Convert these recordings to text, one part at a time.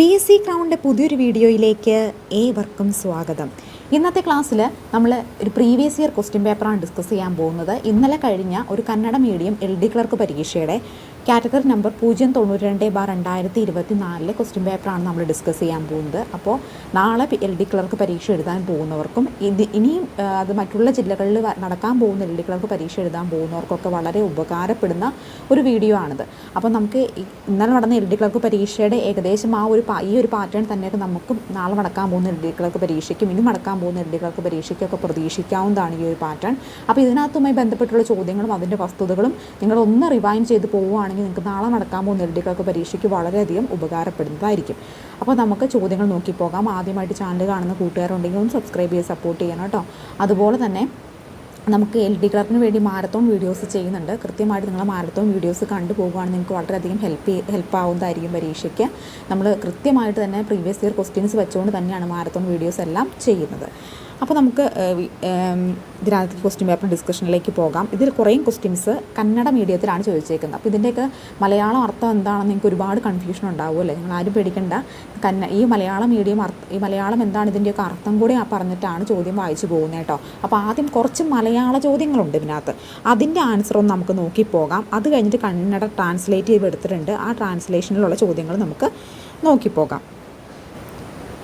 P S C ക്രൗണിന്റെ പുതിയൊരു വീഡിയോയിലേക്ക് ഏവർക്കും സ്വാഗതം. ഇന്നത്തെ ക്ലാസ്സിൽ നമ്മൾ ഒരു പ്രീവിയസ് ഇയർ ക്വസ്റ്റ്യൻ പേപ്പറാണ് ഡിസ്കസ് ചെയ്യാൻ പോകുന്നത്. ഇന്നലെ കഴിഞ്ഞ ഒരു Kannada medium L D clerk പരീക്ഷയുടെ കാറ്റഗറി നമ്പർ പൂജ്യം തൊണ്ണൂറ്റി രണ്ട് ബാർ രണ്ടായിരത്തി ഇരുപത്തി നാലിലെ ക്വസ്റ്റ്യൻ പേപ്പറാണ് നമ്മൾ ഡിസ്കസ് ചെയ്യാൻ പോകുന്നത്. അപ്പോൾ നാളെ എൽ ഡി ക്ലർക്ക് പരീക്ഷ എഴുതാൻ പോകുന്നവർക്കും ഇത് ഇനിയും അത് മറ്റുള്ള ജില്ലകളിൽ നടക്കാൻ പോകുന്ന എൽ ഡി ക്ലർക്ക് പരീക്ഷ എഴുതാൻ പോകുന്നവർക്കൊക്കെ വളരെ ഉപകാരപ്പെടുന്ന ഒരു വീഡിയോ ആണിത്. അപ്പോൾ നമുക്ക് ഇന്നലെ നടന്ന എൽ ഡി ക്ലർക്ക് പരീക്ഷയുടെ ഏകദേശം ആ ഒരു ഈ ഒരു പാറ്റേൺ തന്നെയൊക്കെ നമുക്ക് നാളെ നടക്കാൻ പോകുന്ന എൽ ഡി ക്ലർക്ക് പരീക്ഷയ്ക്കും ഇനി നടക്കാൻ പോകുന്ന എൽ ഡി ക്ലർക്ക് പരീക്ഷയ്ക്കൊക്കെ പ്രതീക്ഷിക്കാവുന്നതാണ് ഈ ഒരു പാറ്റേൺ അപ്പോൾ ഇതിനകത്തുമായി ബന്ധപ്പെട്ടുള്ള ചോദ്യങ്ങളും അതിന്റെ വസ്തുതകളും നിങ്ങളൊന്ന് റിവൈൻഡ് റിവൈൻ ചെയ്ത് പോവുകയാണെങ്കിൽ നിങ്ങൾക്ക് നാളെ നടക്കാൻ പോകുന്ന എൽ ഡി പരീക്ഷയ്ക്ക് വളരെയധികം ഉപകാരപ്പെടുന്നതായിരിക്കും. അപ്പോൾ നമുക്ക് ചോദ്യങ്ങൾ നോക്കി പോകാം. ആദ്യമായിട്ട് ചാനൽ കാണുന്ന കൂട്ടുകാരുണ്ടെങ്കിൽ ഒന്ന് സബ്സ്ക്രൈബ് ചെയ്ത് സപ്പോർട്ട് ചെയ്യണം കേട്ടോ. അതുപോലെ തന്നെ നമുക്ക് എൽ ഡി ക്ലർക്കിന് വേണ്ടി മാരത്തോൺ വീഡിയോസ് ചെയ്യുന്നുണ്ട്. കൃത്യമായിട്ട് നിങ്ങൾ മാരത്തോൺ വീഡിയോസ് കണ്ടു പോകുകയാണെങ്കിൽ നിങ്ങൾക്ക് വളരെയധികം ഹെൽപ്പ് ഹെൽപ്പ് ആവുന്നതായിരിക്കും പരീക്ഷയ്ക്ക്. നമ്മൾ കൃത്യമായിട്ട് തന്നെ പ്രീവിയസ് ഇയർ ക്വസ്റ്റ്യൻസ് വെച്ചുകൊണ്ട് തന്നെയാണ് മാരത്തോൺ വീഡിയോസ് എല്ലാം ചെയ്യുന്നത്. അപ്പോൾ നമുക്ക് ഇതിനകത്ത് ക്വസ്റ്റ്യൻ പേപ്പർ ഡിസ്കഷനിലേക്ക് പോകാം. ഇതിൽ കുറേ ക്വസ്റ്റ്യൻസ് കന്നഡ മീഡിയത്തിലാണ് ചോദിച്ചേക്കുന്നത്. അപ്പോൾ ഇതിന്റെയൊക്കെ മലയാളം അർത്ഥം എന്താണെന്ന് നിങ്ങൾക്ക് ഒരുപാട് കൺഫ്യൂഷൻ ഉണ്ടാവുമല്ലേ നിങ്ങൾ ആരും പേടിക്കേണ്ട. കന്ന ഈ മലയാളം മീഡിയം അർത്ഥ ഈ മലയാളം എന്താണ് ഇതിന്റെയൊക്കെ അർത്ഥം കൂടി പറഞ്ഞിട്ടാണ് ചോദ്യം വായിച്ചു പോകുന്നത് കേട്ടോ. അപ്പോൾ ആദ്യം കുറച്ച് മലയാള ചോദ്യങ്ങളുണ്ട് ഇതിനകത്ത്. അതിന്റെ ആൻസർ ഒന്ന് നമുക്ക് നോക്കി പോകാം. അത് കഴിഞ്ഞിട്ട് കന്നഡ ട്രാൻസ്ലേറ്റ് ചെയ്ത് എടുത്തിട്ടുണ്ട് ആ ട്രാൻസ്ലേഷനിലുള്ള ചോദ്യങ്ങൾ നമുക്ക് നോക്കി പോകാം.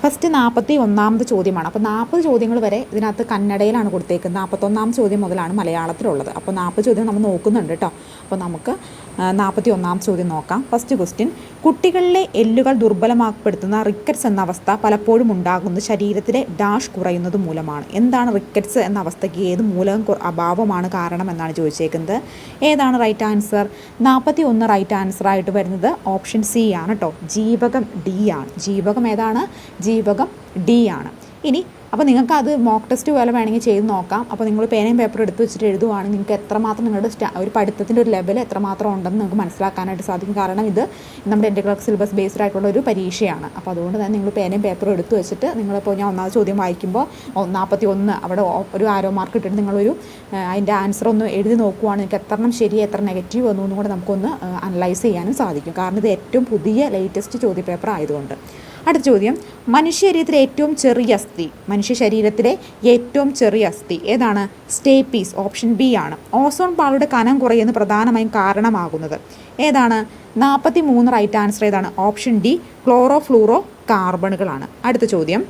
ഫസ്റ്റ് നാൽപ്പത്തി ഒന്നാമത് ചോദ്യമാണ്. അപ്പോൾ നാൽപ്പത് ചോദ്യങ്ങൾ വരെ ഇതിനകത്ത് കന്നഡയിലാണ് കൊടുത്തേക്കുന്നത്. നാൽപ്പത്തൊന്നാം ചോദ്യം മുതലാണ് മലയാളത്തിലുള്ളത്. അപ്പോൾ നാൽപ്പത് ചോദ്യം നമ്മൾ നോക്കുന്നുണ്ട് കേട്ടോ. അപ്പോൾ നമുക്ക് നാൽപ്പത്തി ഒന്നാം ചോദ്യം നോക്കാം. ഫസ്റ്റ് ക്വസ്റ്റ്യൻ കുട്ടികളിലെ എല്ലുകൾ ദുർബലമാക്കപ്പെടുത്തുന്ന റിക്കറ്റ്സ് എന്ന അവസ്ഥ പലപ്പോഴും ഉണ്ടാകുന്നത് ശരീരത്തിലെ ഡാഷ് കുറയുന്നത് മൂലമാണ്. എന്താണ് റിക്കറ്റ്സ് എന്ന അവസ്ഥയ്ക്ക് ഏത് മൂലകം അഭാവമാണ് കാരണം എന്നാണ് ചോദിച്ചേക്കുന്നത്. ഏതാണ് റൈറ്റ് ആൻസർ നാൽപ്പത്തി ഒന്ന് റൈറ്റ് ആൻസർ ആയിട്ട് വരുന്നത് ഓപ്ഷൻ സി ആണ് കേട്ടോ ജീവകം ഡി ആണ്. ജീവകം ഏതാണ്? ജീവകം ഡി ആണ്. ഇനി അപ്പോൾ നിങ്ങൾക്ക് അത് മോക്ക് ടെസ്റ്റ് പോലെ വേണമെങ്കിൽ ചെയ്ത് നോക്കാം. അപ്പോൾ നിങ്ങൾ പേനയും പേപ്പറും എടുത്ത് വെച്ചിട്ട് എഴുതുവാണെങ്കിൽ നിങ്ങൾക്ക് എത്രമാത്രം നിങ്ങളുടെ സ്റ്റാ ഒരു പഠിത്തത്തിന്റെ ഒരു ലെവൽ എത്രമാത്രം ഉണ്ടെന്ന് നിങ്ങൾക്ക് മനസ്സിലാക്കാനായിട്ട് സാധിക്കും. കാരണം ഇത് നമ്മുടെ എന്റെ ക്ലാസ് സിലബസ് ബേസ്ഡ് ആയിട്ടുള്ള ഒരു പരീക്ഷയാണ്. അപ്പോൾ അതുകൊണ്ട് തന്നെ നിങ്ങൾ പേനയും പേപ്പറും എടുത്ത് വെച്ചിട്ട് നിങ്ങളിപ്പോൾ ഞാൻ ഒന്നാമത് ചോദ്യം വായിക്കുമ്പോൾ നാൽപ്പത്തി ഒന്ന് അവിടെ ഒരു ആരോ മാർക്ക് ഇട്ടിട്ട് നിങ്ങളൊരു അതിന്റെ ആൻസർ ഒന്ന് എഴുതി നോക്കുവാണെങ്കിൽ നിങ്ങൾക്ക് എത്രണ്ണം ശരി എത്ര നെഗറ്റീവ് വന്നു എന്നും കൂടെ നമുക്കൊന്ന് അനലൈസ് ചെയ്യാനും സാധിക്കും. കാരണം ഇത് ഏറ്റവും പുതിയ ലേറ്റസ്റ്റ് ചോദ്യപേപ്പർ ആയതുകൊണ്ട്. അടുത്ത ചോദ്യം. മനുഷ്യ ശരീരത്തിലെ ഏറ്റവും ചെറിയ അസ്ഥി. മനുഷ്യ ശരീരത്തിലെ ഏറ്റവും ചെറിയ അസ്ഥി ഏതാണ്? സ്റ്റേപ്പീസ് ഓപ്ഷൻ ബി ആണ്. ഓസോൺ പാളിയുടെ കനം കുറയുന്ന പ്രധാനമായും കാരണമാകുന്നത്. ഏതാണ്? നാൽപ്പത്തി മൂന്ന് റൈറ്റ് ആൻസർ ഏതാണ്? ഓപ്ഷൻ ഡി ക്ലോറോ ഫ്ലൂറോ കാർബണുകളാണ് അടുത്ത ചോദ്യം.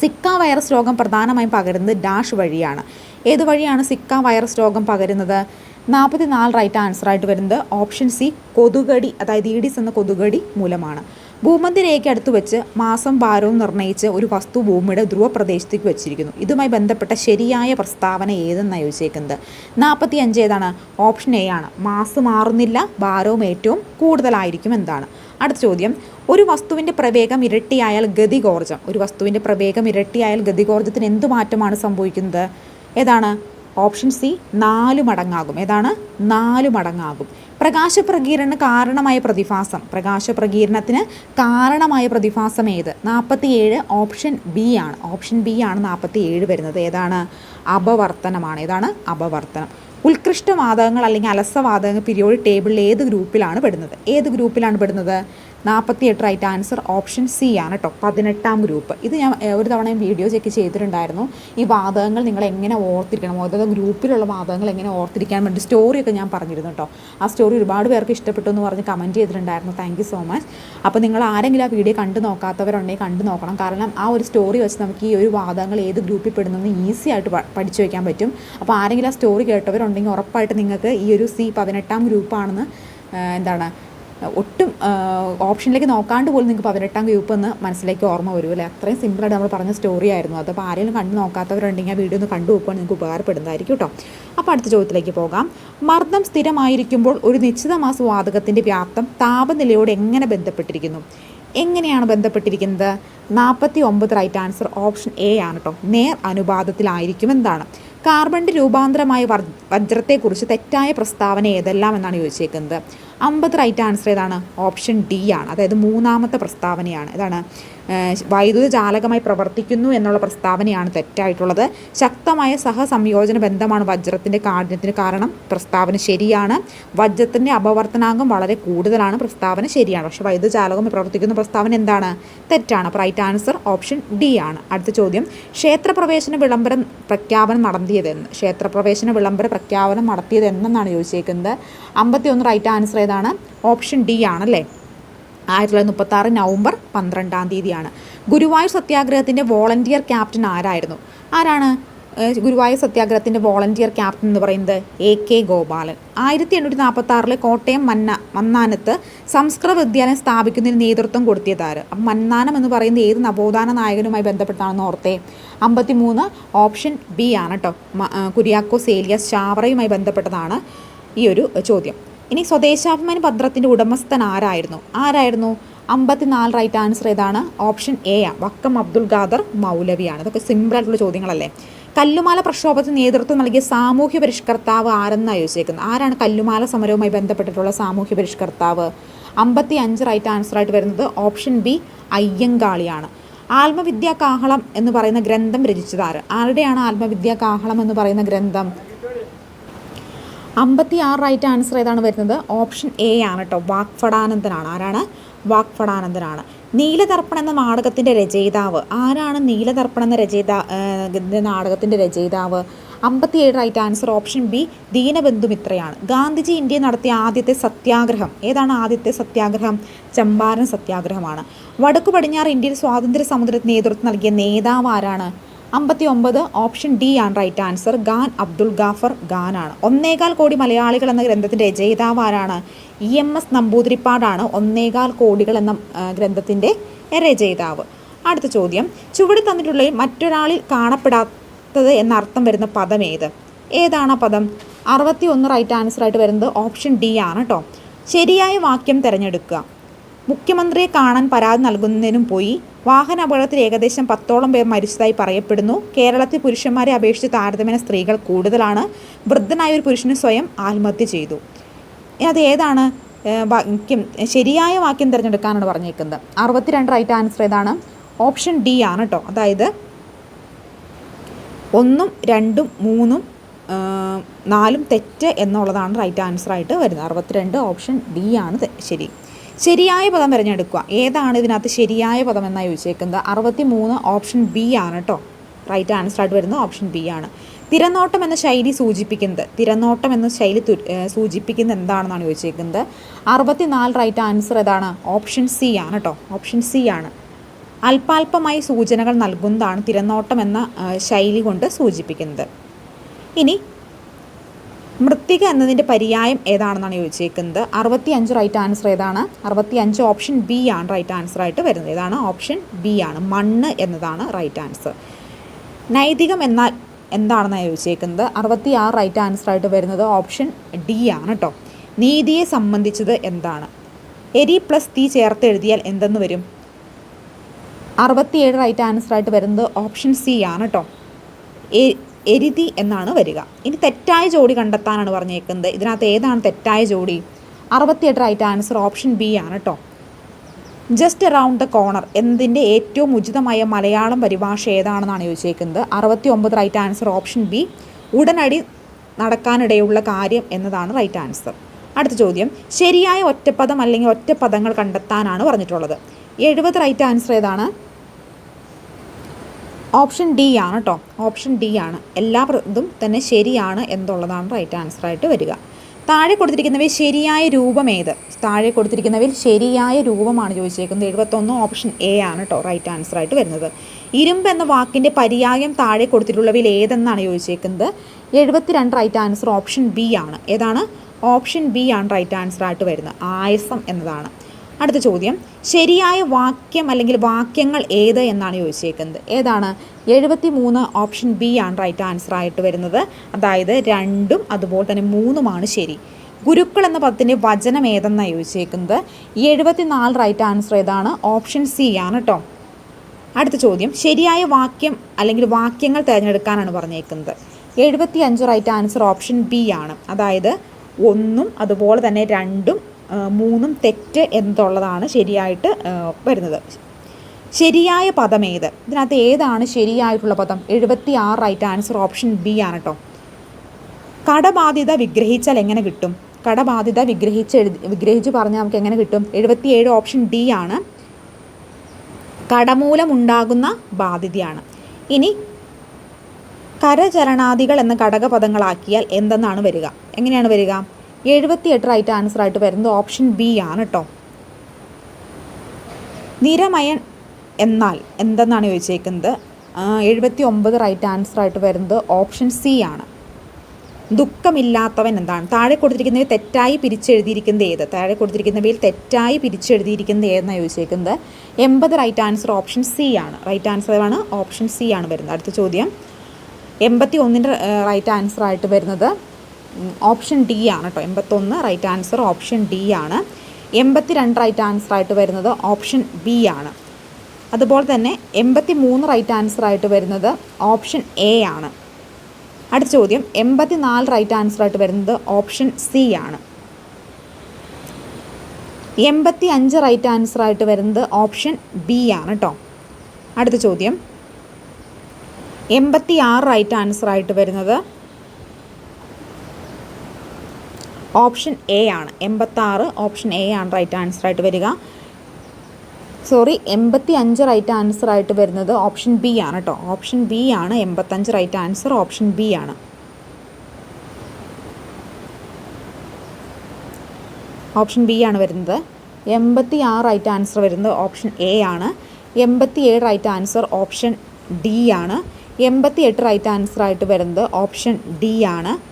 സിക്ക വൈറസ് രോഗം പ്രധാനമായും പകരുന്നത് ഡാഷ് വഴിയാണ്. ഏത് വഴിയാണ് സിക്ക വൈറസ് രോഗം പകരുന്നത്? നാൽപ്പത്തി നാല് റൈറ്റ് ആൻസർ ആയിട്ട് വരുന്നത് ഓപ്ഷൻ സി കൊതുകടി അതായത് ഈഡിസ് എന്ന കൊതുകടി മൂലമാണ്. ഭൂമധ്യരേഖയ്ക്ക് അടുത്ത് വെച്ച് മാസം ഭാരവും നിർണയിച്ച് ഒരു വസ്തു ഭൂമിയുടെ ധ്രുവ പ്രദേശത്തേക്ക് വെച്ചിരിക്കുന്നു. ഇതുമായി ബന്ധപ്പെട്ട ശരിയായ പ്രസ്താവന ഏതെന്നാണ് ചോദിച്ചേക്കുന്നത്? നാൽപ്പത്തി അഞ്ച് ഏതാണ്? ഓപ്ഷൻ എ ആണ്. മാസ് മാറുന്നില്ല ഭാരവും ഏറ്റവും കൂടുതലായിരിക്കും എന്താണ് അടുത്ത ചോദ്യം. ഒരു വസ്തുവിന്റെ പ്രവേഗം ഇരട്ടിയായാൽ ഗതികോർജം. ഒരു വസ്തുവിന്റെ പ്രവേഗം ഇരട്ടിയായാൽ ഗതികോർജത്തിന് എന്ത് മാറ്റമാണ് സംഭവിക്കുന്നത്? ഏതാണ്? ഓപ്ഷൻ സി നാല് മടങ്ങാകും. ഏതാണ്? നാല് മടങ്ങാകും. പ്രകാശപ്രകീരണ കാരണമായ പ്രതിഭാസം. പ്രകാശപ്രകീരണത്തിന് കാരണമായ പ്രതിഭാസം ഏത്? നാൽപ്പത്തിയേഴ് ഓപ്ഷൻ ബി ആണ്. ഓപ്ഷൻ ബി ആണ് നാൽപ്പത്തിയേഴ് വരുന്നത്. ഏതാണ്? അപവർത്തനമാണ്. ഏതാണ്? അപവർത്തനം. ഉത്കൃഷ്ടവാതകങ്ങൾ അല്ലെങ്കിൽ അലസവാതകങ്ങൾ പീരിയോഡിക് ടേബിളിൽ ഏത് ഗ്രൂപ്പിലാണ് പെടുന്നത്? ഏത് ഗ്രൂപ്പിലാണ് പെടുന്നത്? നാൽപ്പത്തി റൈറ്റ് ആൻസർ ഓപ്ഷൻ സി ആണ് കേട്ടോ പതിനെട്ടാം ഗ്രൂപ്പ് ഇത് ഞാൻ ഒരു തവണ വീഡിയോ ചെക്ക് ചെയ്തിട്ടുണ്ടായിരുന്നു. ഈ വാതകങ്ങൾ നിങ്ങൾ എങ്ങനെ ഓർത്തിരിക്കണം? ഓരോ ഗ്രൂപ്പിലുള്ള വാതകങ്ങൾ എങ്ങനെ ഓർത്തിരിക്കാൻ വേണ്ടി സ്റ്റോറിയൊക്കെ ഞാൻ പറഞ്ഞിരുന്നു കേട്ടോ ആ സ്റ്റോറി ഒരുപാട് പേർക്ക് ഇഷ്ടപ്പെട്ടു എന്ന് പറഞ്ഞ് കമന്റ് ചെയ്തിട്ടുണ്ടായിരുന്നു. താങ്ക് സോ മച്ച് അപ്പോൾ നിങ്ങൾ ആരെങ്കിലും ആ വീഡിയോ കണ്ടു നോക്കാത്തവരുണ്ടെങ്കിൽ കണ്ടു നോക്കണം. കാരണം ആ ഒരു സ്റ്റോറി വെച്ച് നമുക്ക് ഈ ഒരു വാദങ്ങൾ ഏത് ഗ്രൂപ്പിൽ പെടുന്നെന്ന് ഈസി ആയിട്ട് പഠിച്ചു വയ്ക്കാൻ പറ്റും. അപ്പോൾ ആരെങ്കിലും ആ സ്റ്റോറി കേട്ടവരുണ്ടെങ്കിൽ ഉറപ്പായിട്ട് നിങ്ങൾക്ക് ഈ ഒരു സി പതിനെട്ടാം ഗ്രൂപ്പാണെന്ന് എന്താണ് ഒട്ടും ഓപ്ഷനിലേക്ക് നോക്കാണ്ട് പോലും നിങ്ങൾക്ക് പതിനെട്ടാം ഗ്രൂപ്പ് എന്ന് മനസ്സിലേക്ക് ഓർമ്മ വരുമല്ലേ അത്രയും സിമ്പിളായിട്ട് നമ്മൾ പറഞ്ഞ സ്റ്റോറി ആയിരുന്നു. അത് അപ്പോൾ ആരെങ്കിലും കണ്ടു നോക്കാത്തവരുണ്ടെങ്കിൽ ആ വീഡിയോ ഒന്ന് കണ്ടു നോക്കുവാൻ നിങ്ങൾക്ക് ഉപകാരപ്പെടുന്നതായിരിക്കും കേട്ടോ. അപ്പോൾ അടുത്ത ചോദ്യത്തിലേക്ക് പോകാം. മർദ്ദം സ്ഥിരമായിരിക്കുമ്പോൾ ഒരു നിശ്ചിത മാസ വാതകത്തിന്റെ വ്യാപ്തം താപനിലയോട് എങ്ങനെ ബന്ധപ്പെട്ടിരിക്കുന്നു? എങ്ങനെയാണ് ബന്ധപ്പെട്ടിരിക്കുന്നത്? നാൽപ്പത്തി ഒമ്പത് റൈറ്റ് ആൻസർ ഓപ്ഷൻ എ ആണ് കേട്ടോ. നേർ അനുപാതത്തിലായിരിക്കും എന്താണ് കാർബണിന്റെ രൂപാന്തരമായ വജ്രത്തെക്കുറിച്ച് തെറ്റായ പ്രസ്താവന ഏതെല്ലാം എന്നാണ് ചോദിച്ചേക്കുന്നത്? അമ്പത് റൈറ്റ് ആൻസർ ഏതാണ്? ഓപ്ഷൻ ഡി ആണ്. അതായത് മൂന്നാമത്തെ പ്രസ്താവനയാണ്. ഇതാണ് വൈദ്യുത ജാലകമായി പ്രവർത്തിക്കുന്നു എന്നുള്ള പ്രസ്താവനയാണ് തെറ്റായിട്ടുള്ളത്. ശക്തമായ സഹസംയോജന ബന്ധമാണ് വജ്രത്തിന്റെ കാഠിന്യത്തിന് കാരണം. പ്രസ്താവന ശരിയാണ്. വജ്രത്തിന്റെ അപവർത്തനാംഗം വളരെ കൂടുതലാണ്. പ്രസ്താവന ശരിയാണ്. പക്ഷേ വൈദ്യുത ജാലകമായി പ്രവർത്തിക്കുന്ന പ്രസ്താവന എന്താണ്? തെറ്റാണ്. അപ്പോൾ റൈറ്റ് ആൻസർ ഓപ്ഷൻ ഡി ആണ്. അടുത്ത ചോദ്യം. ക്ഷേത്രപ്രവേശന വിളംബരം പ്രഖ്യാപനം നടത്തിയതെന്ന് ക്ഷേത്രപ്രവേശന വിളംബര പ്രഖ്യാപനം നടത്തിയത് എന്നാണ് ചോദിച്ചേക്കുന്നത്. അമ്പത്തിയൊന്ന് റൈറ്റ് ആൻസർ ഏതാണ് ഓപ്ഷൻ ഡി ആണല്ലേ? ആയിരത്തി തൊള്ളായിരത്തി മുപ്പത്തി നവംബർ പന്ത്രണ്ടാം തീയതിയാണ്. ഗുരുവായൂർ സത്യാഗ്രഹത്തിന്റെ വോളണ്ടിയർ ക്യാപ്റ്റൻ ആരായിരുന്നു? ആരാണ്? ഗുരുവായൂർ സത്യാഗ്രഹത്തിന്റെ വോളണ്ടിയർ ക്യാപ്റ്റൻ എന്ന് പറയുന്നത് എ കെ ഗോപാലൻ. ആയിരത്തി എണ്ണൂറ്റി നാൽപ്പത്തി ആറിലെ കോട്ടയം മന്ന മന്നാനത്ത് സംസ്കൃത വിദ്യാലയം സ്ഥാപിക്കുന്നതിന് നേതൃത്വം കൊടുത്തിയതാര് അപ്പം മന്നാനം എന്ന് പറയുന്നത് ഏത് നവോത്ഥാന നായകനുമായി ബന്ധപ്പെട്ടാണെന്ന് ഓർത്തേ. അമ്പത്തി മൂന്ന് ഓപ്ഷൻ ബി ആണ് കേട്ടോ കുരിയാക്കോ സേലിയ ചാവറയുമായി ബന്ധപ്പെട്ടതാണ് ഈ ഒരു ചോദ്യം. ഇനി സ്വദേശാഭിമാനി പത്രത്തിന്റെ ഉടമസ്ഥൻ ആരായിരുന്നു? ആരായിരുന്നു? അമ്പത്തിനാല് റൈറ്റ് ആൻസർ ഏതാണ്? ഓപ്ഷൻ എ ആ. വക്കം അബ്ദുൽ ഖാദർ മൗലവിയാണ്. ഇതൊക്കെ സിമ്പിൾ ആയിട്ടുള്ള ചോദ്യങ്ങളല്ലേ? കല്ലുമാല പ്രക്ഷോഭത്തിന് നേതൃത്വം നൽകിയ സാമൂഹ്യ പരിഷ്കർത്താവ് ആരെന്നാണ് ചോദിച്ചേക്കുന്നത്? ആരാണ് കല്ലുമാല സമരവുമായി ബന്ധപ്പെട്ടിട്ടുള്ള സാമൂഹ്യ പരിഷ്കർത്താവ്? അമ്പത്തി അഞ്ച് റൈറ്റ് ആൻസർ ആയിട്ട് വരുന്നത് ഓപ്ഷൻ ബി അയ്യങ്കാളിയാണ്. ആത്മവിദ്യാ കാഹളം എന്ന് പറയുന്ന ഗ്രന്ഥം രചിച്ചതാര് ആരുടെയാണ് ആത്മവിദ്യാ കാഹളം എന്ന് പറയുന്ന ഗ്രന്ഥം? അമ്പത്തി ആറ് റൈറ്റ് ആൻസർ ഏതാണ് വരുന്നത്? ഓപ്ഷൻ എ ആണ് കേട്ടോ വാക്ഫടാനന്ദനാണ്. ആരാണ്? വാക്ഫടാനന്ദനാണ്. നീലതർപ്പണം എന്ന നാടകത്തിന്റെ രചയിതാവ്. ആരാണ് നീലതർപ്പണം എന്ന രചയിതാ നാടകത്തിന്റെ രചയിതാവ്? അമ്പത്തിയേഴ് right answer option B Dinabandhu മിത്രയാണ്. Gandhiji India നടത്തിയ ആദ്യത്തെ സത്യാഗ്രഹം. ഏതാണ് ആദ്യത്തെ സത്യാഗ്രഹം? ചമ്പാരൻ സത്യാഗ്രഹമാണ്. വടക്കു പടിഞ്ഞാറ് ഇന്ത്യയിൽ സ്വാതന്ത്ര്യ സമുദ്രത്തിന് നേതൃത്വം നൽകിയ നേതാവ് ആരാണ്? അമ്പത്തി ഒമ്പത് ഓപ്ഷൻ ഡി ആണ് റൈറ്റ് ആൻസർ ഖാൻ അബ്ദുൾ ഗാഫർ ഖാനാണ്. ഒന്നേകാൽ കോടി മലയാളികൾ എന്ന ഗ്രന്ഥത്തിന്റെ രചയിതാവ് ആരാണ്? ഇ എം എസ് നമ്പൂതിരിപ്പാടാണ് ഒന്നേകാൽ കോടികൾ എന്ന ഗ്രന്ഥത്തിന്റെ രചയിതാവ്. അടുത്ത ചോദ്യം. ചുവട് തന്നിട്ടുള്ള മറ്റൊരാളിൽ കാണപ്പെടാത്തത് എന്നർത്ഥം വരുന്ന പദം ഏത്? ഏതാണ് പദം? അറുപത്തി ഒന്ന് റൈറ്റ് ആൻസർ ആയിട്ട് വരുന്നത് ഓപ്ഷൻ ഡി ആണ് കേട്ടോ ശരിയായ വാക്യം തിരഞ്ഞെടുക്കുക. മുഖ്യമന്ത്രിയെ കാണാൻ പരാതി നൽകുന്നതിനും പോയി വാഹന അപകടത്തിൽ ഏകദേശം പത്തോളം പേർ മരിച്ചതായി പറയപ്പെടുന്നു. കേരളത്തിൽ പുരുഷന്മാരെ അപേക്ഷിച്ച് താരതമ്യേന സ്ത്രീകൾ കൂടുതലാണ്. വൃദ്ധനായ ഒരു പുരുഷന് സ്വയം ആത്മഹത്യ ചെയ്തു. അത് ഏതാണ്? വാക്യം ശരിയായ വാക്യം തിരഞ്ഞെടുക്കാനാണ് പറഞ്ഞേക്കുന്നത്. അറുപത്തിരണ്ട് റൈറ്റ് ആൻസർ ഏതാണ്? ഓപ്ഷൻ ഡി ആണ് കേട്ടോ അതായത് ഒന്നും രണ്ടും മൂന്നും നാലും തെറ്റ് എന്നുള്ളതാണ് റൈറ്റ് ആൻസർ ആയിട്ട് വരുന്നത്. അറുപത്തിരണ്ട് ഓപ്ഷൻ ഡി ആണ് ശരി. ശരിയായ പദം തിരഞ്ഞെടുക്കുക. ഏതാണ് ഇതിനകത്ത് ശരിയായ പദം എന്നാണ് ചോദിച്ചേക്കുന്നത്? അറുപത്തി മൂന്ന് ഓപ്ഷൻ ബി ആണ് കേട്ടോ റൈറ്റ് ആൻസർ ആയിട്ട് വരുന്നത് ഓപ്ഷൻ ബി ആണ്. തിരനോട്ടം എന്ന ശൈലി സൂചിപ്പിക്കുന്നത് തിരനോട്ടം എന്ന ശൈലി സൂചിപ്പിക്കുന്നത് എന്താണെന്നാണ് ചോദിച്ചേക്കുന്നത്? അറുപത്തിനാല് റൈറ്റ് ആൻസർ ഏതാണ്? ഓപ്ഷൻ സി ആണ് കേട്ടോ ഓപ്ഷൻ സി ആണ്. അല്പാൽപമായി സൂചനകൾ നൽകുന്നതാണ് തിരനോട്ടം എന്ന ശൈലി കൊണ്ട് സൂചിപ്പിക്കുന്നത്. ഇനി മൃത്തിക എന്നതിന്റെ പര്യായം ഏതാണെന്നാണ് ചോദിച്ചേക്കുന്നത്? അറുപത്തി അഞ്ച് റൈറ്റ് ആൻസർ ഏതാണ്? അറുപത്തി അഞ്ച് ഓപ്ഷൻ ബി ആണ് റൈറ്റ് ആൻസർ ആയിട്ട് വരുന്നത്. ഇതാണ് ഓപ്ഷൻ ബി ആണ്. മണ്ണ് എന്നതാണ് റൈറ്റ് ആൻസർ നൈതികം എന്നാൽ എന്താണെന്നാണ് ചോദിച്ചേക്കുന്നത്? അറുപത്തി ആറ് റൈറ്റ് ആൻസർ ആയിട്ട് വരുന്നത് ഓപ്ഷൻ ഡി ആണ് കേട്ടോ നീതിയെ സംബന്ധിച്ചത് എന്താണ്? എരി പ്ലസ് തീ ചേർത്ത് എഴുതിയാൽ എന്തെന്ന് വരും? അറുപത്തിയേഴ് റൈറ്റ് ആൻസർ ആയിട്ട് വരുന്നത് ഓപ്ഷൻ സി ആണ് കേട്ടോ എരിതി എന്നാണ് വരിക. ഇനി തെറ്റായ ജോഡി കണ്ടെത്താനാണ് പറഞ്ഞേക്കുന്നത്. ഇതിനകത്ത് ഏതാണ് തെറ്റായ ജോഡി? അറുപത്തിയെട്ട് റൈറ്റ് ആൻസർ ഓപ്ഷൻ ബി ആണ് കേട്ടോ ജസ്റ്റ് അറൗണ്ട് ദ കോർണർ എന്നതിന്റെ ഏറ്റവും ഉചിതമായ മലയാളം പരിഭാഷ ഏതാണെന്നാണ് ചോദിച്ചേക്കുന്നത്. അറുപത്തി ഒമ്പത് റൈറ്റ് ആൻസർ ഓപ്ഷൻ ബി ഉടനടി നടക്കാനിടയുള്ള കാര്യം എന്നതാണ് റൈറ്റ് ആൻസർ അടുത്ത ചോദ്യം. ശരിയായ ഒറ്റപ്പദം അല്ലെങ്കിൽ ഒറ്റപ്പദങ്ങൾ കണ്ടെത്താനാണ് പറഞ്ഞിട്ടുള്ളത്. എഴുപത് റൈറ്റ് ആൻസർ ഏതാണ്? ഓപ്ഷൻ ഡി ആണ് കേട്ടോ ഓപ്ഷൻ ഡി ആണ്. എല്ലാ ഇതും തന്നെ ശരിയാണ് എന്നുള്ളതാണ് റൈറ്റ് ആൻസർ ആയിട്ട് വരിക. താഴെ കൊടുത്തിരിക്കുന്നവയിൽ ശരിയായ രൂപം ഏത്? താഴെ കൊടുത്തിരിക്കുന്നവയിൽ ശരിയായ രൂപമാണ് ചോദിച്ചേക്കുന്നത്. എഴുപത്തൊന്ന് ഓപ്ഷൻ എ ആണ് കേട്ടോ റൈറ്റ് ആൻസർ ആയിട്ട് വരുന്നത്. ഇരുമ്പ് എന്ന വാക്കിന്റെ പര്യായം താഴെ കൊടുത്തിട്ടുള്ളവയിൽ ഏതെന്നാണ് ചോദിച്ചേക്കുന്നത്? എഴുപത്തിരണ്ട് റൈറ്റ് ആൻസർ ഓപ്ഷൻ ബി ആണ്. ഏതാണ്? ഓപ്ഷൻ ബി ആണ് റൈറ്റ് ആൻസർ ആയിട്ട് വരുന്നത്. ആയസം എന്നതാണ്. അടുത്ത ചോദ്യം. ശരിയായ വാക്യം അല്ലെങ്കിൽ വാക്യങ്ങൾ ഏത് എന്നാണ് ചോദിച്ചേക്കുന്നത്. ഏതാണ്? എഴുപത്തി മൂന്ന് ഓപ്ഷൻ ബി ആണ് റൈറ്റ് ആൻസർ ആയിട്ട് വരുന്നത്. അതായത് രണ്ടും അതുപോലെ തന്നെ മൂന്നുമാണ് ശരി. ഗുരുക്കൾ എന്ന പദത്തിന്റെ വചനം ഏതെന്നാണ് ചോദിച്ചേക്കുന്നത്? എഴുപത്തിനാല് റൈറ്റ് ആൻസർ ഏതാണ്? ഓപ്ഷൻ സി ആണ് കേട്ടോ അടുത്ത ചോദ്യം. ശരിയായ വാക്യം അല്ലെങ്കിൽ വാക്യങ്ങൾ തിരഞ്ഞെടുക്കാനാണ് പറഞ്ഞേക്കുന്നത്. എഴുപത്തി അഞ്ച് റൈറ്റ് ആൻസർ ഓപ്ഷൻ ബി ആണ്. അതായത് ഒന്നും അതുപോലെ തന്നെ രണ്ടും മൂന്നും തെറ്റ് എന്നുള്ളതാണ് ശരിയായിട്ട് വരുന്നത്. ശരിയായ പദം ഏത്? ഇതിനകത്ത് ഏതാണ് ശരിയായിട്ടുള്ള പദം? എഴുപത്തി ആറ് റൈറ്റ് ആൻസർ ഓപ്ഷൻ ബി ആണ് കേട്ടോ കടബാധ്യത വിഗ്രഹിച്ചാൽ എങ്ങനെ കിട്ടും? കടബാധ്യത വിഗ്രഹിച്ച് എഴുതി വിഗ്രഹിച്ച് പറഞ്ഞാൽ നമുക്ക് എങ്ങനെ കിട്ടും? എഴുപത്തിയേഴ് ഓപ്ഷൻ ഡി ആണ്. കടമൂലമുണ്ടാകുന്ന ബാധ്യതയാണ്. ഇനി കരചരണാദികൾ എന്ന ഘടകപദങ്ങളാക്കിയാൽ എന്തെന്നാണ് വരിക? എങ്ങനെയാണ് വരിക? എഴുപത്തിയെട്ട് റൈറ്റ് ആൻസർ ആയിട്ട് വരുന്നത് ഓപ്ഷൻ ബി ആണ് കേട്ടോ നിരമയൻ എന്നാൽ എന്തെന്നാണ് ചോദിച്ചേക്കുന്നത്? എഴുപത്തി ഒമ്പത് റൈറ്റ് ആൻസർ ആയിട്ട് വരുന്നത് ഓപ്ഷൻ സി ആണ്. ദുഃഖമില്ലാത്തവൻ എന്താണ്? താഴെ കൊടുത്തിരിക്കുന്നവയിൽ തെറ്റായി പിരിച്ചെഴുതിയിരിക്കുന്നത് ഏത്? താഴെ കൊടുത്തിരിക്കുന്നവയിൽ തെറ്റായി പിരിച്ചെഴുതിയിരിക്കുന്നത് ഏതെന്നാണ് ചോദിച്ചേക്കുന്നത്? എൺപത് റൈറ്റ് ആൻസർ ഓപ്ഷൻ സി ആണ്. റൈറ്റ് ആൻസർ ആണ് ഓപ്ഷൻ സി ആണ് വരുന്നത്. അടുത്ത ചോദ്യം. എൺപത്തി ഒന്നിന്റെ റൈറ്റ് ആൻസർ ആയിട്ട് വരുന്നത് ഓപ്ഷൻ ഡി ആണ് കേട്ടോ എൺപത്തൊന്ന് റൈറ്റ് ആൻസർ ഓപ്ഷൻ ഡി ആണ്. എൺപത്തി രണ്ട് റൈറ്റ് ആൻസർ ആയിട്ട് വരുന്നത് ഓപ്ഷൻ ബി ആണ്. അതുപോലെ തന്നെ എൺപത്തി മൂന്ന് റൈറ്റ് ആൻസർ ആയിട്ട് വരുന്നത് ഓപ്ഷൻ എ ആണ്. അടുത്ത ചോദ്യം എൺപത്തി നാല് റൈറ്റ് ആൻസർ ആയിട്ട് വരുന്നത് ഓപ്ഷൻ സി ആണ്. എൺപത്തി അഞ്ച് റൈറ്റ് ആൻസർ ആയിട്ട് വരുന്നത് ഓപ്ഷൻ ബി ആണ് കേട്ടോ അടുത്ത ചോദ്യം എൺപത്തി ആറ് റൈറ്റ് ആൻസർ ആയിട്ട് വരുന്നത് ഓപ്ഷൻ എ ആണ്. എൺപത്താറ് ഓപ്ഷൻ എ ആണ് റൈറ്റ് ആൻസർ ആയിട്ട് വരിക. സോറി എൺപത്തി അഞ്ച് റൈറ്റ് ആൻസർ ആയിട്ട് വരുന്നത് ഓപ്ഷൻ ബി ആണ് കേട്ടോ ഓപ്ഷൻ ബി ആണ് എൺപത്തഞ്ച് റൈറ്റ് ആൻസർ ഓപ്ഷൻ ബി ആണ്. ഓപ്ഷൻ ബി ആണ് വരുന്നത്. എൺപത്തി ആറ് റൈറ്റ് ആൻസർ വരുന്നത് ഓപ്ഷൻ എ ആണ്. എൺപത്തി ഏഴ് റൈറ്റ് ആൻസർ ഓപ്ഷൻ ഡി ആണ്. എൺപത്തി എട്ട് റൈറ്റ് ആൻസർ ആയിട്ട് വരുന്നത് ഓപ്ഷൻ ഡി ആണ്.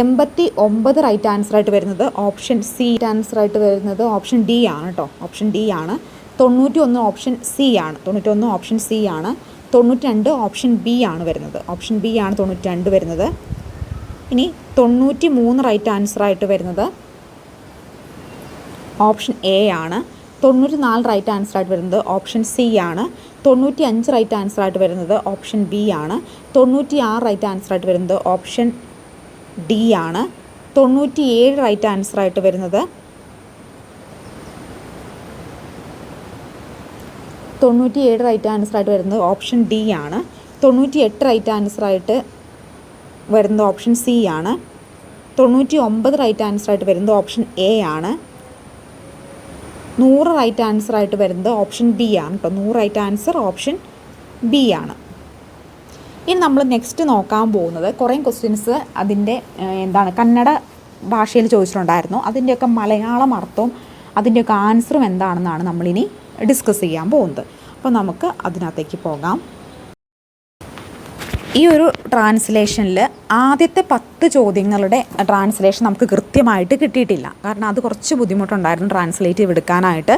എൺപത്തി ഒമ്പത് റൈറ്റ് ആൻസർ ആയിട്ട് വരുന്നത് ഓപ്ഷൻ സി ആൻസർ ആയിട്ട് വരുന്നത് ഓപ്ഷൻ ഡി ആണ് കേട്ടോ ഓപ്ഷൻ ഡി ആണ്. തൊണ്ണൂറ്റി ഒന്ന് ഓപ്ഷൻ സി ആണ്. തൊണ്ണൂറ്റി ഒന്ന് ഓപ്ഷൻ സി ആണ്. തൊണ്ണൂറ്റി രണ്ട് ഓപ്ഷൻ ബി ആണ് വരുന്നത്. ഓപ്ഷൻ ബി ആണ് തൊണ്ണൂറ്റി രണ്ട് വരുന്നത്. ഇനി തൊണ്ണൂറ്റി മൂന്ന് റൈറ്റ് ആൻസർ ആയിട്ട് വരുന്നത് ഓപ്ഷൻ എ ആണ്. തൊണ്ണൂറ്റി നാല് റൈറ്റ് ആൻസർ ആയിട്ട് വരുന്നത് ഓപ്ഷൻ സി ആണ്. തൊണ്ണൂറ്റി അഞ്ച് റൈറ്റ് ആൻസർ ആയിട്ട് വരുന്നത് ഓപ്ഷൻ ബി ആണ്. തൊണ്ണൂറ്റി ആറ് റൈറ്റ് ആൻസർ ആയിട്ട് വരുന്നത് ഓപ്ഷൻ ഡി ആണ്. തൊണ്ണൂറ്റി ഏഴ് റൈറ്റ് ആൻസർ ആയിട്ട് വരുന്നത് തൊണ്ണൂറ്റി ഏഴ് റൈറ്റ് ആൻസർ ആയിട്ട് വരുന്നത് ഓപ്ഷൻ ഡി ആണ്. തൊണ്ണൂറ്റി എട്ട് റൈറ്റ് ആൻസർ ആയിട്ട് വരുന്നത് ഓപ്ഷൻ സി ആണ്. തൊണ്ണൂറ്റി ഒമ്പത് റൈറ്റ് ആൻസർ ആയിട്ട് വരുന്നത് ഓപ്ഷൻ എ ആണ്. നൂറ് റൈറ്റ് ആൻസർ ആയിട്ട് വരുന്നത് ഓപ്ഷൻ ബി ആണ് കേട്ടോ നൂറ് റൈറ്റ് ആൻസർ ഓപ്ഷൻ ബി ആണ്. ഇനി നമ്മൾ നെക്സ്റ്റ് നോക്കാൻ പോകുന്നത് കുറേ ക്വസ്റ്റ്യൻസ് അതിന്റെ എന്താണ് കന്നഡ ഭാഷയിൽ ചോദിച്ചിട്ടുണ്ടായിരുന്നു. അതിന്റെയൊക്കെ മലയാളം അർത്ഥവും അതിന്റെയൊക്കെ ആൻസറും എന്താണെന്നാണ് നമ്മളിനി ഡിസ്കസ് ചെയ്യാൻ പോകുന്നത്. അപ്പോൾ നമുക്ക് അതിനകത്തേക്ക് പോകാം. ഈ ഒരു ട്രാൻസ്ലേഷനിൽ ആദ്യത്തെ പത്ത് ചോദ്യങ്ങളുടെ ട്രാൻസ്ലേഷൻ നമുക്ക് കൃത്യമായിട്ട് കിട്ടിയിട്ടില്ല. കാരണം അത് കുറച്ച് ബുദ്ധിമുട്ടുണ്ടായിരുന്നു ട്രാൻസ്ലേറ്റ് ചെയ്തെടുക്കാനായിട്ട്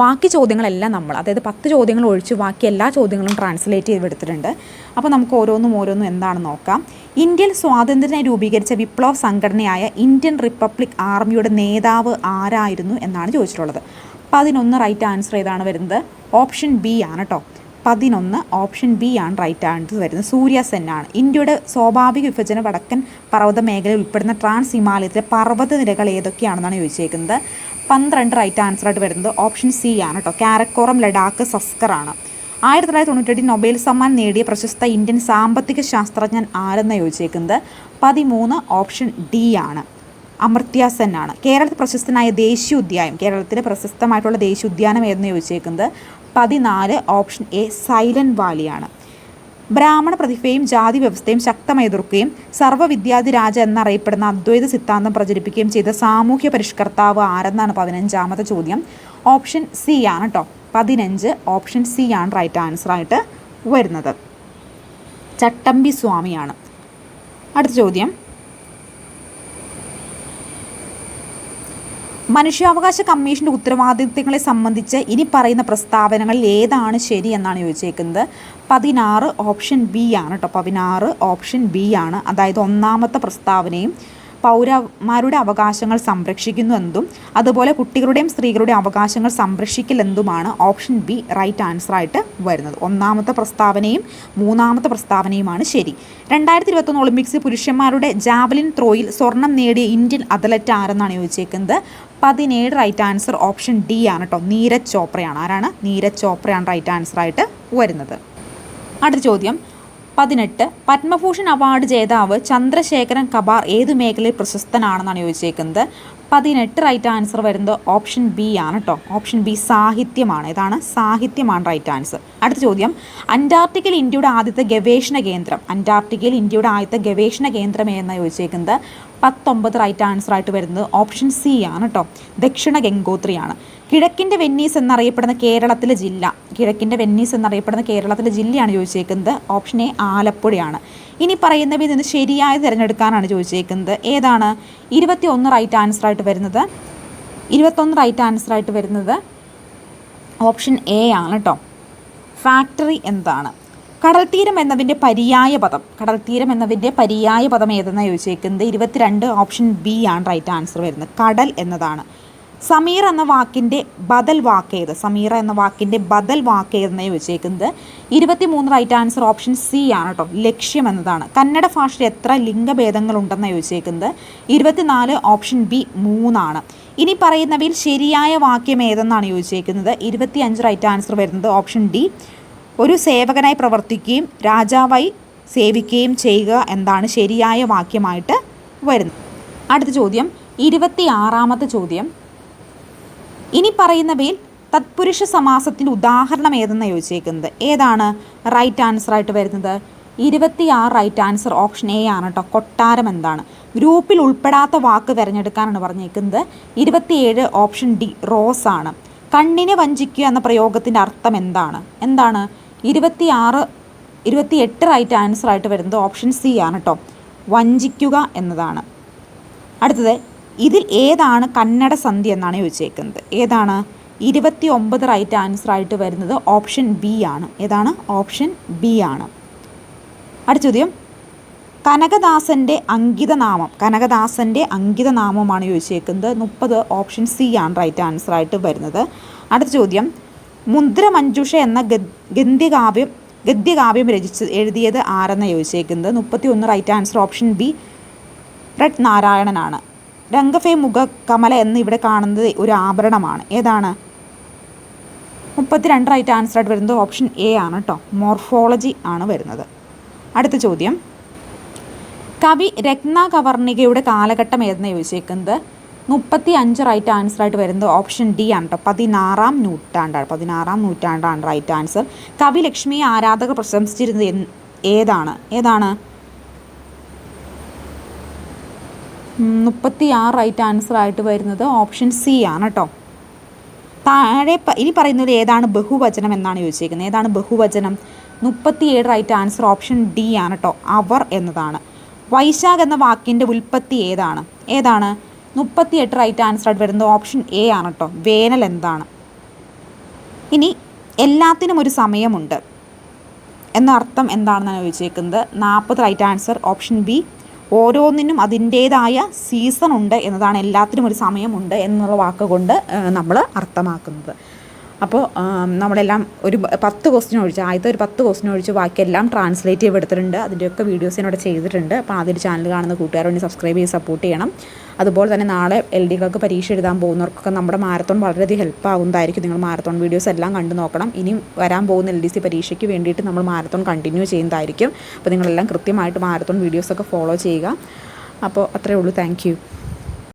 ബാക്കി ചോദ്യങ്ങളെല്ലാം നമ്മൾ അതായത് പത്ത് ചോദ്യങ്ങൾ ഒഴിച്ച് ബാക്കി എല്ലാ ചോദ്യങ്ങളും ട്രാൻസ്ലേറ്റ് ചെയ്തെടുത്തിട്ടുണ്ട് അപ്പോൾ നമുക്ക് ഓരോന്നും ഓരോന്നും എന്താണെന്ന് നോക്കാം. ഇന്ത്യയിൽ സ്വാതന്ത്ര്യം രൂപീകരിച്ച വിപ്ലവ സംഘടനയായ ഇന്ത്യൻ റിപ്പബ്ലിക് ആർമിയുടെ നേതാവ് ആരായിരുന്നു എന്നാണ് ചോദിച്ചിട്ടുള്ളത്. അപ്പോൾ അതിനൊന്ന് റൈറ്റ് ആൻസർ ഏതാണ് വരുന്നത്? ഓപ്ഷൻ ബി ആണ് കേട്ടോ പതിനൊന്ന് ഓപ്ഷൻ ബി ആണ് റൈറ്റ് ആൻസർ വരുന്നത് സൂര്യസെന്നാണ് ഇന്ത്യയുടെ സ്വാഭാവിക വിഭജന വടക്കൻ പർവത മേഖലയിൽ ഉൾപ്പെടുന്ന ട്രാൻസ് ഹിമാലയത്തിലെ പർവത നിരകൾ ഏതൊക്കെയാണെന്നാണ് ചോദിച്ചേക്കുന്നത്. പന്ത്രണ്ട് റൈറ്റ് ആൻസർ ആയിട്ട് വരുന്നത് ഓപ്ഷൻ സി ആണ് കേട്ടോ കാരക്കോറം ലഡാക്ക് സസ്കർ ആണ്. ആയിരത്തി തൊള്ളായിരത്തി തൊണ്ണൂറ്റെട്ടിൽ നൊബേൽ സമ്മാൻ നേടിയ പ്രശസ്ത ഇന്ത്യൻ സാമ്പത്തിക ശാസ്ത്രജ്ഞൻ ആരെന്ന് ചോദിച്ചേക്കുന്നത്? പതിമൂന്ന് ഓപ്ഷൻ ഡി ആണ്. അമർത്യ സെൻ ആണ്. കേരളത്തിൽ പ്രശസ്തനായ ദേശീയ ഉദ്യാനം കേരളത്തിലെ പ്രശസ്തമായിട്ടുള്ള ദേശീയ ഉദ്യാനം ഏതെന്ന് ചോദിച്ചേക്കുന്നത്? പതിനാല് ഓപ്ഷൻ എ സൈലന്റ് വാലിയാണ്. ബ്രാഹ്മണ പ്രതിഭയും ജാതി വ്യവസ്ഥയും ശക്തമായി എതിർക്കുകയും സർവവിദ്യാധിരാജ എന്നറിയപ്പെടുന്ന അദ്വൈത സിദ്ധാന്തം പ്രചരിപ്പിക്കുകയും ചെയ്ത സാമൂഹ്യ പരിഷ്കർത്താവ് ആരെന്നാണ് പതിനഞ്ചാമത്തെ ചോദ്യം. ഓപ്ഷൻ സി ആണ് കേട്ടോ പതിനഞ്ച് ഓപ്ഷൻ സി ആണ് റൈറ്റ് ആൻസർ ആയിട്ട് വരുന്നത്. ചട്ടമ്പി സ്വാമിയാണ്. അടുത്ത ചോദ്യം. മനുഷ്യാവകാശ കമ്മീഷന്റെ ഉത്തരവാദിത്തങ്ങളെ സംബന്ധിച്ച് ഇനി പറയുന്ന പ്രസ്താവനകളിൽ ഏതാണ് ശരി എന്നാണ് ചോദിച്ചേക്കുന്നത്. പതിനാറ് ഓപ്ഷൻ ബി ആണ് കേട്ടോ പതിനാറ് ഓപ്ഷൻ ബി ആണ്. അതായത് ഒന്നാമത്തെ പ്രസ്താവനയും പൗരന്മാരുടെ അവകാശങ്ങൾ സംരക്ഷിക്കുന്നു എന്തും അതുപോലെ കുട്ടികളുടെയും സ്ത്രീകളുടെയും അവകാശങ്ങൾ സംരക്ഷിക്കലെന്തുമാണ് ഓപ്ഷൻ ബി റൈറ്റ് ആൻസർ ആയിട്ട് വരുന്നത്. ഒന്നാമത്തെ പ്രസ്താവനയും മൂന്നാമത്തെ പ്രസ്താവനയുമാണ് ശരി. രണ്ടായിരത്തി ഇരുപത്തൊന്ന് ഒളിമ്പിക്സിൽ പുരുഷന്മാരുടെ ജാവലിൻ ത്രോയിൽ സ്വർണം നേടിയ ഇന്ത്യൻ അത്ലറ്റ് ആരെന്നാണ് ചോദിച്ചേക്കുന്നത്. പതിനേഴ് റൈറ്റ് ആൻസർ ഓപ്ഷൻ ഡി ആണ് കേട്ടോ നീരജ് ചോപ്രയാണ്. ആരാണ്? നീരജ് ചോപ്രയാണ് റൈറ്റ് ആൻസർ ആയിട്ട് വരുന്നത്. അടുത്ത ചോദ്യം. പതിനെട്ട്. പത്മഭൂഷൺ അവാർഡ് ജേതാവ് ചന്ദ്രശേഖരൻ കബാർ ഏത് മേഖലയിൽ പ്രശസ്തനാണെന്നാണ് ചോദിച്ചേക്കുന്നത്? പതിനെട്ട് റൈറ്റ് ആൻസർ വരുന്നത് ഓപ്ഷൻ ബി ആണ് കേട്ടോ ഓപ്ഷൻ ബി സാഹിത്യമാണ്. ഇതാണ് സാഹിത്യമാണ് റൈറ്റ് ആൻസർ അടുത്ത ചോദ്യം. അന്റാർട്ടിക്കയിൽ ഇന്ത്യയുടെ ആദ്യത്തെ ഗവേഷണ കേന്ദ്രം. അന്റാർട്ടിക്കയിൽ ഇന്ത്യയുടെ ആദ്യത്തെ ഗവേഷണ കേന്ദ്രം എന്ന് ചോദിച്ചേക്കുന്നത്? പത്തൊമ്പത് റൈറ്റ് ആൻസർ ആയിട്ട് വരുന്നത് ഓപ്ഷൻ സി ആണ് കേട്ടോ ദക്ഷിണ ഗംഗോത്രിയാണ്. കിഴക്കിന്റെ വെന്നീസ് എന്നറിയപ്പെടുന്ന കേരളത്തിലെ ജില്ല. കിഴക്കിന്റെ വെന്നീസ് എന്നറിയപ്പെടുന്ന കേരളത്തിലെ ജില്ലയാണ് ചോദിച്ചേക്കുന്നത്. Option A ആലപ്പുഴയാണ്. ഇനി പറയുന്നവയിൽ നിന്ന് ശരിയായ തിരഞ്ഞെടുക്കാനാണ് ചോദിച്ചേക്കുന്നത്. ഏതാണ്? ഇരുപത്തി ഒന്ന് റൈറ്റ് ആൻസർ ആയിട്ട് വരുന്നത്. ഇരുപത്തൊന്ന് റൈറ്റ് ആൻസർ ആയിട്ട് വരുന്നത് ഓപ്ഷൻ എ ആണ് കേട്ടോ ഫാക്ടറി എന്താണ്? കടൽത്തീരം എന്നതിന്റെ പര്യായ പദം. കടൽത്തീരം എന്നതിന്റെ പര്യായ പദം ഏതെന്നാണ് ചോദിച്ചേക്കുന്നത്? ഇരുപത്തിരണ്ട് ഓപ്ഷൻ ബി ആണ് റൈറ്റ് ആൻസർ വരുന്നത്. കടൽ എന്നതാണ്. സമീർ എന്ന വാക്കിന്റെ ബദൽ വാക്ക് ഏത്? സമീറ എന്ന വാക്കിന്റെ ബദൽ വാക്ക് ഏതെന്ന് ചോദിച്ചേക്കുന്നത്? ഇരുപത്തി മൂന്ന് റൈറ്റ് ആൻസർ ഓപ്ഷൻ സി ആണ് കേട്ടോ. ലക്ഷ്യം എന്നതാണ്. കന്നഡ ഭാഷയിൽ എത്ര ലിംഗഭേദങ്ങളുണ്ടെന്ന് ചോദിച്ചേക്കുന്നത്? ഇരുപത്തിനാല് ഓപ്ഷൻ ബി മൂന്നാണ്. ഇനി പറയുന്നവയിൽ ശരിയായ വാക്യം ഏതെന്നാണ് ചോദിച്ചേക്കുന്നത്? ഇരുപത്തിയഞ്ച് റൈറ്റ് ആൻസർ വരുന്നത് ഓപ്ഷൻ ഡി. ഒരു സേവകനായി പ്രവർത്തിക്കുകയും രാജാവായി സേവിക്കുകയും ചെയ്യുക എന്താണ് ശരിയായ വാക്യമായിട്ട് വരുന്നത്. അടുത്ത ചോദ്യം ഇരുപത്തി ആറാമത്തെ ചോദ്യം. ഇനി പറയുന്നവയിൽ തത്പുരുഷ സമാസത്തിന്റെ ഉദാഹരണം ഏതെന്ന് ചോദിച്ചേക്കുന്നത്? ഏതാണ് റൈറ്റ് ആൻസർ ആയിട്ട് വരുന്നത്? ഇരുപത്തിയാറ് റൈറ്റ് ആൻസർ ഓപ്ഷൻ എ ആണ് കേട്ടോ കൊട്ടാരം എന്താണ്? ഗ്രൂപ്പിൽ ഉൾപ്പെടാത്ത വാക്ക് തിരഞ്ഞെടുക്കാനാണ് പറഞ്ഞേക്കുന്നത്. ഇരുപത്തിയേഴ് ഓപ്ഷൻ ഡി റോസ് ആണ്. കണ്ണിനെ വഞ്ചിക്കുക എന്ന പ്രയോഗത്തിന്റെ അർത്ഥം എന്താണ്? എന്താണ്? ഇരുപത്തിയാറ് ഇരുപത്തിയെട്ട് റൈറ്റ് ആൻസറായിട്ട് വരുന്നത് ഓപ്ഷൻ സി ആണ് കേട്ടോ വഞ്ചിക്കുക എന്നതാണ്. അടുത്തത് ഇതിൽ ഏതാണ് കന്നഡ സന്ധി എന്നാണ് ചോദിച്ചേക്കുന്നത്. ഏതാണ്? ഇരുപത്തി ഒമ്പത് റൈറ്റ് ആൻസറായിട്ട് വരുന്നത് ഓപ്ഷൻ ബി ആണ്. ഏതാണ്? ഓപ്ഷൻ ബി ആണ്. അടുത്ത ചോദ്യം കനകദാസന്റെ അങ്കിതനാമം. കനകദാസന്റെ അങ്കിതനാമമാണ് ചോദിച്ചേക്കുന്നത്. മുപ്പത് ഓപ്ഷൻ സി ആണ് റൈറ്റ് ആൻസറായിട്ട് വരുന്നത്. അടുത്ത ചോദ്യം മുദ്രമഞ്ജുഷ എന്ന ഗദ്യകാവ്യം ഗദ്യകാവ്യം രചിച്ച് എഴുതിയത് ആരെന്ന് ചോദിച്ചേക്കുന്നത്? മുപ്പത്തി ഒന്ന് റൈറ്റ് ആൻസർ ഓപ്ഷൻ ബി റെഡ് നാരായണനാണ്. രംഗഫേ മുഖ കമല എന്ന് ഇവിടെ കാണുന്നത് ഒരു ആഭരണമാണ്. ഏതാണ്? മുപ്പത്തിരണ്ട് റൈറ്റ് ആൻസർ ആയിട്ട് വരുന്നത് ഓപ്ഷൻ എ ആണ് കേട്ടോ മോർഫോളജി ആണ് വരുന്നത്. അടുത്ത ചോദ്യം. കവി രത്ന കവർണികയുടെ കാലഘട്ടം ഏതെന്ന് ചോദിച്ചേക്കുന്നത്? മുപ്പത്തി അഞ്ച് റൈറ്റ് ആൻസർ ആയിട്ട് വരുന്നത് ഓപ്ഷൻ ഡി ആണ് കേട്ടോ പതിനാറാം നൂറ്റാണ്ടാണ്. പതിനാറാം നൂറ്റാണ്ടാണ് റൈറ്റ് ആൻസർ കവി ലക്ഷ്മിയെ ആരാധകർ പ്രശംസിച്ചിരുന്നത് ഏതാണ്? ഏതാണ്? മുപ്പത്തി ആറ് റൈറ്റ് ആൻസർ ആയിട്ട് വരുന്നത് ഓപ്ഷൻ സി ആണ് കേട്ടോ താഴെ ഇനി പറയുന്നത് ഏതാണ് ബഹുവചനം എന്നാണ് ചോദിച്ചേക്കുന്നത് ഏതാണ് ബഹുവചനം? മുപ്പത്തിയേഴ് റൈറ്റ് ആൻസർ ഓപ്ഷൻ ഡി ആണ് കേട്ടോ അവർ എന്നതാണ്. വൈശാഖ് എന്ന വാക്കിന്റെ ഉൽപ്പത്തി ഏതാണ്? ഏതാണ്? മുപ്പത്തിയെട്ട് റൈറ്റ് ആൻസർ ആയിട്ട് വരുന്നത് ഓപ്ഷൻ എ ആണ് കേട്ടോ വേനൽ എന്താണ്? ഇനി എല്ലാത്തിനും ഒരു സമയമുണ്ട്. എന്ന അർത്ഥം എന്താണെന്നാണ് ചോദിച്ചേക്കുന്നത്? നാൽപ്പത് റൈറ്റ് ആൻസർ ഓപ്ഷൻ ബി ഓരോന്നിനും അതിന്റേതായ സീസൺ ഉണ്ട് എന്നതാണ് എല്ലാത്തിനും ഒരു സമയമുണ്ട് എന്നുള്ള വാക്കുകൊണ്ട് നമ്മൾ അർത്ഥമാക്കുന്നത്. അപ്പോൾ നമ്മളെല്ലാം ഒരു പത്ത് ക്വസ്റ്റ്യൻ ഒഴിച്ച് ആദ്യത്തെ ഒരു പത്ത് ക്വസ്റ്റ്യൻ ഒഴിച്ച് ബാക്കിയെല്ലാം ട്രാൻസ്ലേറ്റ് ചെയ്തെടുത്തിട്ടുണ്ട് അതിന്റെയൊക്കെ വീഡിയോസ് ഞാനിവിടെ ചെയ്തിട്ടുണ്ട്. അപ്പോൾ ആദ്യം ചാനൽ കാണുന്ന കൂട്ടുകാർ സബ്സ്ക്രൈബ് ചെയ്ത് സപ്പോർട്ട് ചെയ്യണം. അതുപോലെ തന്നെ നാളെ എൽ ഡികൾക്ക് പരീക്ഷ എഴുതാൻ പോകുന്നവർക്കൊക്കെ നമ്മുടെ മാരത്തോൺ വളരെയധികം ഹെൽപ്പ് ആകുന്നതായിരിക്കും നിങ്ങൾ മാരത്തോൺ വീഡിയോസ് എല്ലാം കണ്ടു നോക്കണം. ഇനി വരാൻ പോകുന്ന എൽ ഡി സി പരീക്ഷയ്ക്ക് വേണ്ടിയിട്ട് നമ്മൾ മാരത്തോൺ കണ്ടിന്യൂ ചെയ്യുന്നതായിരിക്കും. അപ്പോൾ നിങ്ങളെല്ലാം കൃത്യമായിട്ട് മാരത്തോൺ വീഡിയോസൊക്കെ ഫോളോ ചെയ്യുക. അപ്പോൾ അത്രയേ ഉള്ളൂ. താങ്ക്